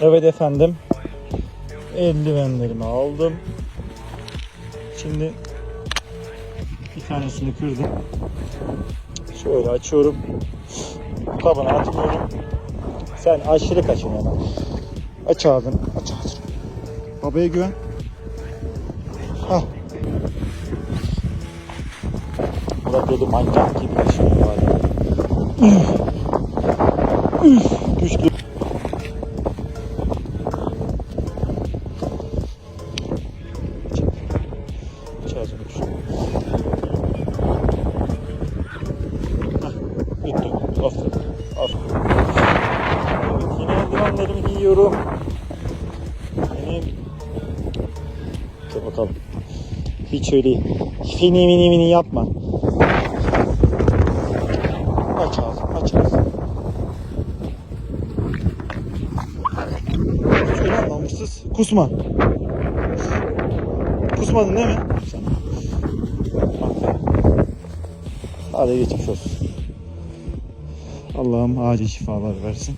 Evet efendim. Eldivenlerimi aldım. Şimdi bir tanesini kırdım. Şöyle açıyorum. Kabına atıyorum. Sen aşırı kaçın ama. Aç ağzını. Aç ağzını. Babaya güven. Hah. Murat dedi manyak gibi kaçıyor. Üf. Üf. Düştü. Eldivenlerimi giyiyorum. Benim... Dur bakalım. Hiç öyle fini mini mini yapma. Aç ağzını, aç ağzını. Hiç öyle yapma, hırsız. Kusma. Kusmadın değil mi? Hadi geçmiş olsun. Allah'ım acil şifalar versin.